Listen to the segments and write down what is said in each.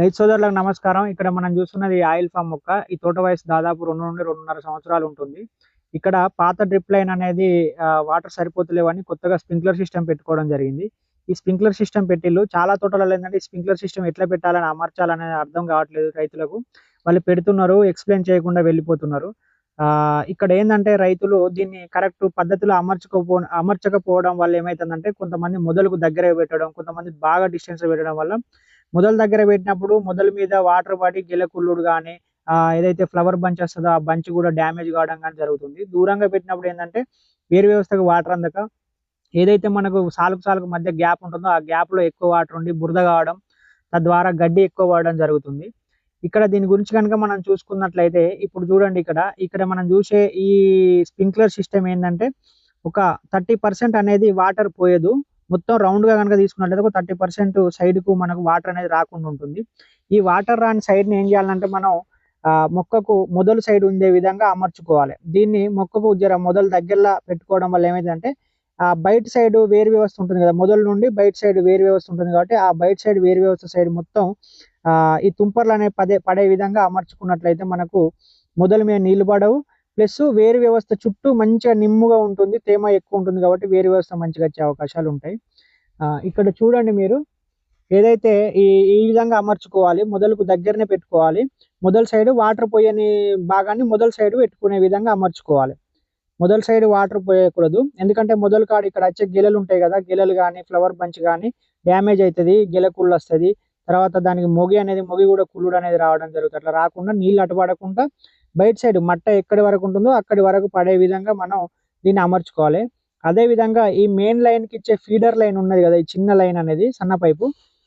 రైతు సోదరులకు నమస్కారం. ఇక్కడ మనం చూస్తున్నది ఆయిల్ ఫామ్ మొక్క. ఈ తోట వయసు దాదాపు రెండు నుండి రెండున్నర సంవత్సరాలు ఉంటుంది. ఇక్కడ పాత డ్రిప్ లైన్ అనేది వాటర్ సరిపోతలేవని కొత్తగా స్ప్రింక్లర్ సిస్టమ్ పెట్టుకోవడం జరిగింది. ఈ స్ప్రింక్లర్ సిస్టమ్ పెట్టిళ్ళు చాలా తోటలలో ఏంటంటే స్ప్రింక్లర్ సిస్టమ్ ఎట్లా పెట్టాలని అమర్చాలనేది అర్థం కావట్లేదు రైతులకు. వాళ్ళు పెడుతున్నారు ఎక్స్ప్లెయిన్ చేయకుండా వెళ్ళిపోతున్నారు. ఇక్కడ ఏంటంటే రైతులు దీన్ని కరెక్ట్ పద్ధతిలో అమర్చుకోపో అమర్చకపోవడం వల్ల ఏమైతుందంటే కొంతమంది మొదలకు దగ్గర పెట్టడం కొంతమంది బాగా డిస్టెన్స్ పెట్టడం వల్ల మొదలు దగ్గర పెట్టినప్పుడు మొదల మీద వాటర్ పడి గిలకుల్లుడు కానీ ఏదైతే ఫ్లవర్ బంచ్ వస్తుందో ఆ బంచ్ కూడా డ్యామేజ్ కావడం కానీ జరుగుతుంది. దూరంగా పెట్టినప్పుడు ఏంటంటే వేరు వ్యవస్థకు వాటర్ అందక ఏదైతే మనకు సాలుకు సాలుకు మధ్య గ్యాప్ ఉంటుందో ఆ గ్యాప్లో ఎక్కువ వాటర్ ఉండి బురద కావడం తద్వారా గడ్డి ఎక్కువ పడడం జరుగుతుంది. ఇక్కడ దీని గురించి కనుక మనం చూసుకున్నట్లయితే ఇప్పుడు చూడండి ఇక్కడ ఇక్కడ మనం చూసే ఈ స్ప్రింక్లర్ సిస్టమ్ ఏంటంటే ఒక థర్టీ పర్సెంట్ అనేది వాటర్ పోయేదు. మొత్తం రౌండ్గా కనుక తీసుకున్నట్లయితే ఒక థర్టీ పర్సెంట్ సైడ్కు మనకు వాటర్ అనేది రాకుండా ఉంటుంది. ఈ వాటర్ రాని సైడ్ని ఏం చేయాలంటే మనం ఆ మొక్కకు మొదలు సైడ్ ఉండే విధంగా అమర్చుకోవాలి. దీన్ని మొక్కకు జర మొదలు దగ్గరలో పెట్టుకోవడం వల్ల ఏమైందంటే ఆ బయట సైడ్ వేరు వ్యవస్థ ఉంటుంది కదా మొదల నుండి బయట సైడ్ వేరు వ్యవస్థ ఉంటుంది కాబట్టి ఆ బయట సైడ్ వేరు వ్యవస్థ సైడ్ మొత్తం ఆ ఈ తుంపర్లు అనేవి పదే పడే విధంగా అమర్చుకున్నట్లయితే మనకు మొదలు మీద నీళ్ళు పడవు. ప్లస్ వేరు వ్యవస్థ చుట్టూ మంచిగా నిమ్ముగా ఉంటుంది తేమ ఎక్కువ ఉంటుంది కాబట్టి వేరు వ్యవస్థ మంచిగా వచ్చే అవకాశాలు ఉంటాయి. ఆ ఇక్కడ చూడండి మీరు ఏదైతే ఈ ఈ విధంగా అమర్చుకోవాలి మొదలకు దగ్గరనే పెట్టుకోవాలి మొదల సైడ్ వాటర్ పోయని భాగాన్ని మొదల సైడ్ పెట్టుకునే విధంగా అమర్చుకోవాలి. మొదల సైడ్ వాటర్ పోయకూడదు. ఎందుకంటే మొదలు కాడ ఇక్కడ వచ్చే గిలలు ఉంటాయి కదా గిలలు కానీ ఫ్లవర్ బంచ్ కానీ డ్యామేజ్ అవుతుంది గిల కుళ్ళు వస్తుంది. తర్వాత దానికి మొగి అనేది మొగి కూడా కుళ్ళుడు అనేది రావడం జరుగుతుంది. అట్లా రాకుండా నీళ్ళు అటుపడకుండా బయట సైడ్ మట్ట ఎక్కడి వరకు ఉంటుందో అక్కడి వరకు పడే విధంగా మనం దీన్ని అమర్చుకోవాలి. అదే విధంగా ఈ మెయిన్ లైన్కి ఇచ్చే ఫీడర్ లైన్ ఉన్నది కదా ఈ చిన్న లైన్ అనేది సన్న పైపు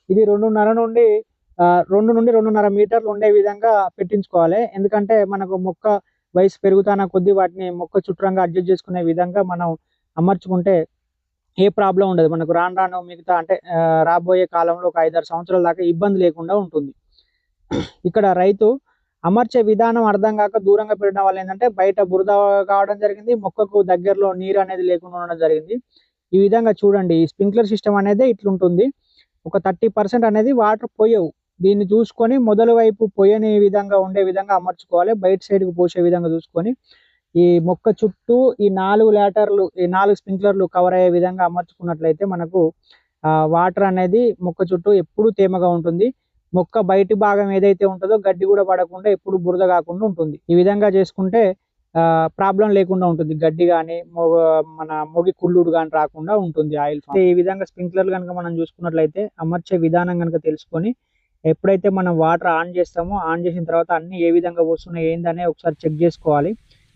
ఇది రెండున్నర నుండి రెండు నుండి రెండున్నర మీటర్లు ఉండే విధంగా పెట్టించుకోవాలి. ఎందుకంటే మనకు మొక్క వయసు పెరుగుతున్న కొద్దీ వాటిని మొక్క చుట్టంగా అడ్జస్ట్ చేసుకునే విధంగా మనం అమర్చుకుంటే ఏ ప్రాబ్లం ఉండదు. మనకు రాను రాను మిగతా అంటే రాబోయే కాలంలో ఒక ఐదారు సంవత్సరాల దాకా ఇబ్బంది లేకుండా ఉంటుంది. ఇక్కడ రైతు అమర్చే విధానం అర్థం కాక దూరంగా పెట్టడం వల్ల ఏంటంటే బయట బురద కావడం జరిగింది మొక్కకు దగ్గరలో నీరు అనేది లేకుండా ఉండడం జరిగింది. ఈ విధంగా చూడండి ఈ స్ప్రింక్లర్ సిస్టమ్ అనేది ఇట్లుంటుంది. ఒక థర్టీ పర్సెంట్ అనేది వాటర్ పోయవు. దీన్ని చూసుకొని మొదలు వైపు పోయని విధంగా ఉండే విధంగా అమర్చుకోవాలి. బయట సైడ్కు పోసే విధంగా చూసుకొని ఈ మొక్క చుట్టూ ఈ నాలుగు లేటర్లు ఈ నాలుగు స్ప్రింక్లర్లు కవర్ అయ్యే విధంగా అమర్చుకున్నట్లయితే మనకు వాటర్ అనేది మొక్క చుట్టూ ఎప్పుడు తేమగా ఉంటుంది. మొక్క బయటి భాగం ఏదైతే ఉంటుందో గడ్డి కూడా పడకుండా ఎప్పుడు బురద కాకుండా ఉంటుంది. ఈ విధంగా చేసుకుంటే ప్రాబ్లం లేకుండా ఉంటుంది. గడ్డి కానీ మన మొగి కుళ్ళుడు కానీ రాకుండా ఉంటుంది. Oil palm. ఈ విధంగా స్ప్రింక్లర్ కనుక మనం చూసుకున్నట్లయితే అమర్చే విధానం కనుక తెలుసుకొని ఎప్పుడైతే మనం వాటర్ ఆన్ చేస్తామో ఆన్ చేసిన తర్వాత అన్ని ఏ విధంగా వస్తున్నాయి ఏందనే ఒకసారి చెక్ చేసుకోవాలి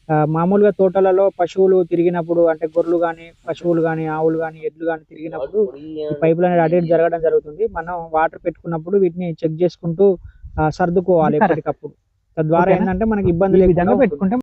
ఆ, మామూలుగా తోటలలో పశువులు తిరిగినప్పుడు అంటే గొర్రెలు కానీ పశువులు కానీ ఆవులు కానీ ఎడ్లు కానీ తిరిగినప్పుడు పైపులు అనేది అటు ఇటు జరగడం జరుగుతుంది మనం వాటర్ పెట్టుకున్నప్పుడు వీటిని చెక్ చేసుకుంటూ సర్దుకోవాలి ఎప్పటికప్పుడు తద్వారా? ఏంటంటే మనకి ఇబ్బంది లేకుండా. పెట్టుకుంటే